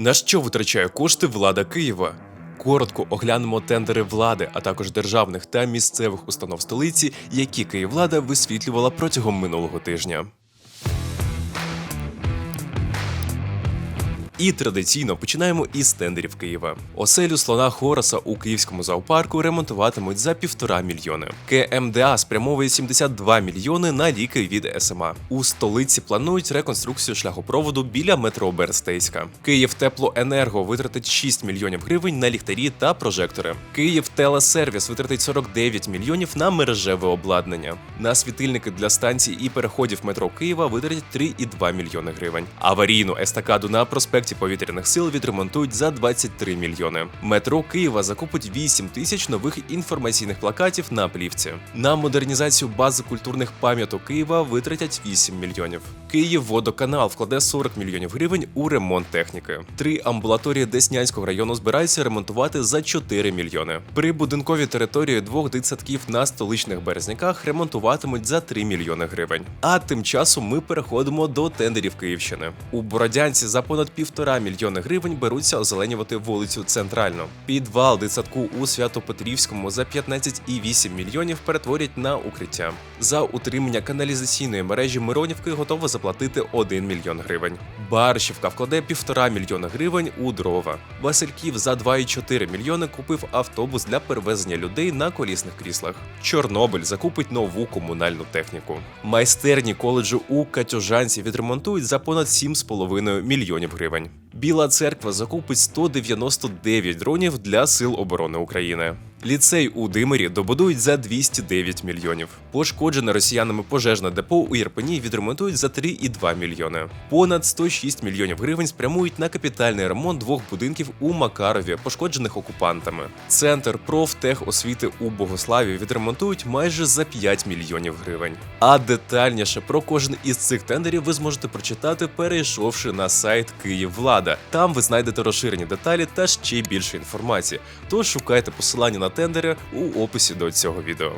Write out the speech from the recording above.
На що витрачає кошти влада Києва? Коротко оглянемо тендери влади, а також державних та місцевих установ столиці, які Київлада висвітлювала протягом минулого тижня. І традиційно починаємо із тендерів Києва. Оселю слона Хораса у київському зоопарку ремонтуватимуть за півтора мільйони. КМДА спрямовує 72 мільйони на ліки від СМА. У столиці планують реконструкцію шляхопроводу біля метро Берстейська. Київ Теплоенерго витратить 6 мільйонів гривень на ліхтарі та прожектори. Київ Телесервіс витратить 49 мільйонів на мережеве обладнання. На світильники для станцій і переходів метро Києва витратять 3,2 мільйони гривень. Аварійну естакаду на проспекті повітряних сил відремонтують за 23 мільйони. Метро Києва закупить 8 тисяч нових інформаційних плакатів на плівці. На модернізацію бази культурних пам'яток Києва витратять 8 мільйонів. Київ водоканал вкладе 40 мільйонів гривень у ремонт техніки. Три амбулаторії Деснянського району збираються ремонтувати за 4 мільйони. При будинковій території двох дитсадків на столичних березняках ремонтуватимуть за 3 мільйони гривень. А тим часом ми переходимо до тендерів Київщини. У Бородянці за понад півтора мільйони гривень беруться озеленювати вулицю Центральну. Підвал дитсадку у Свято-Петрівському за 15,8 мільйонів перетворять на укриття. За утримання каналізаційної мережі Миронівки готово заплатити 1 мільйон гривень. Баршівка вкладе півтора мільйона гривень у дрова. Васильків за 2,4 мільйони купив автобус для перевезення людей на колісних кріслах. Чорнобиль закупить нову комунальну техніку. Майстерні коледжу у Катюжанці відремонтують за понад 7,5 мільйонів гривень. Біла церква закупить 199 дронів для сил оборони України. Ліцей у Димирі добудують за 209 мільйонів. Пошкоджене росіянами пожежне депо у Єрпені відремонтують за 3,2 мільйони. Понад 106 мільйонів гривень спрямують на капітальний ремонт двох будинків у Макарові, пошкоджених окупантами. Центр профтехосвіти у Богославі відремонтують майже за 5 мільйонів гривень. А детальніше про кожен із цих тендерів ви зможете прочитати, перейшовши на сайт Київвлада. Там ви знайдете розширені деталі та ще більше інформації. Тож шукайте посилання на тендери у описі до цього відео.